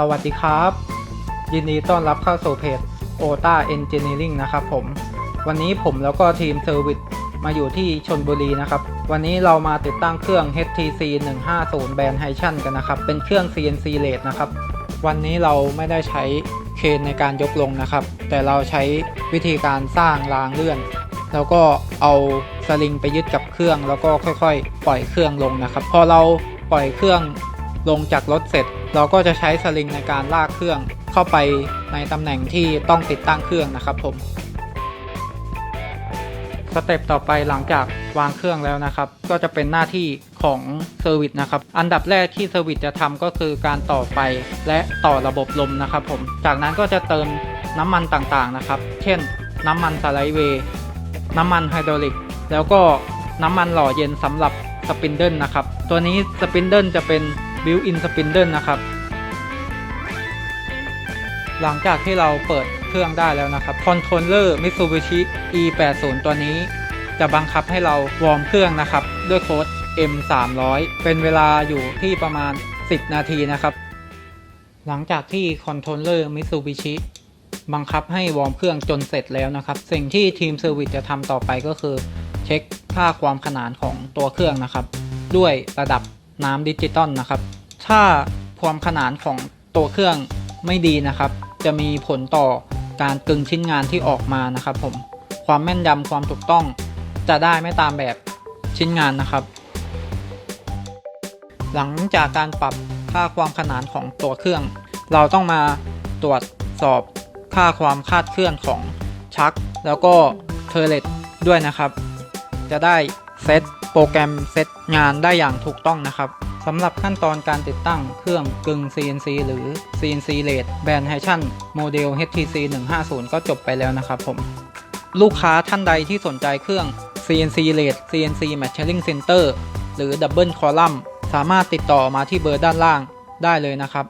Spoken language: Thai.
สวัสดีครับ ยินดีต้อนรับเข้าสู่เพจ OTA Engineering นะครับผม วันนี้ผมแล้วก็ทีมเซอร์วิสมาอยู่ที่ชนบุรีนะครับ วันนี้เรามาติดตั้งเครื่อง HTC 150 แบรนด์ h i c h a n กันนะครับ เป็นเครื่อง CNC Late นะครับ วันนี้เราไม่ได้ใช้เคนในการยกลงนะครับ แต่เราใช้วิธีการสร้างรางเลื่อน แล้วก็เอาสลิงไปยึดกับเครื่อง แล้วก็ค่อยๆ ปล่อยเครื่องลงนะครับ พอเราปล่อยเครื่อง ลงจากรถเสร็จ เราก็จะใช้สลิงในการลากเครื่องเข้าไปในตำแหน่งที่ต้องติดตั้งเครื่องนะครับผม สเต็ปต่อไปหลังจากวางเครื่องแล้วนะครับ ก็จะเป็นหน้าที่ของเซอร์วิสนะครับ อันดับแรกที่เซอร์วิสจะทำก็คือการต่อไฟและต่อระบบลมนะครับผม จากนั้นก็จะเติมน้ำมันต่างๆนะครับ เช่น น้ำมันสไลด์เวย์น้ำมันไฮดรอลิก แล้วก็น้ำมันหล่อเย็นสำหรับสปินเดิลนะครับ ตัวนี้สปินเดิลจะเป็น บิวอินสปินเดิลนะครับ หลังจากที่เราเปิดเครื่องได้แล้วนะครับคอนโทรลเลอร์ Mitsubishi E80 ตัวนี้ จะบังคับให้เราวอร์มเครื่องนะครับ ด้วยโค้ด M300 เป็นเวลาอยู่ที่ประมาณ 10 นาทีนะครับ หลังจากที่คอนโทรลเลอร์ Mitsubishi บังคับให้วอร์มเครื่องจนเสร็จแล้วนะครับ สิ่งที่ทีมเซอร์วิสจะทำต่อไปก็คือ เช็คค่าความขนานของตัวเครื่องนะครับ ด้วยระดับน้ำดิจิตอลนะครับ ถ้าความขนานของตัวเครื่องไม่ดีนะครับ จะมีผลต่อการกึงชิ้นงานที่ออกมานะครับ ผมความแม่นยำความถูกต้องจะได้ไม่ตามแบบชิ้นงานนะครับ หลังจากการปรับค่าความขนานของตัวเครื่อง เราต้องมาตรวจสอบค่าความคาดเคลื่อนของชัก แล้วก็เทเลตด้วยนะครับ จะได้เซตโปรแกรมเซตงานได้อย่างถูกต้องนะครับ สำหรับขั้นตอนการติดตั้งเครื่องกึ่ง CNC หรือ CNC Late แบรนด์ h i c h a n โมเดล HTC 150 ก็จบไปแล้วนะครับผม ลูกค้าท่านใดที่สนใจเครื่อง CNC Late CNC Machining Center หรือ Double Column สามารถติดต่อมาที่เบอร์ด้านล่างได้เลยนะครับ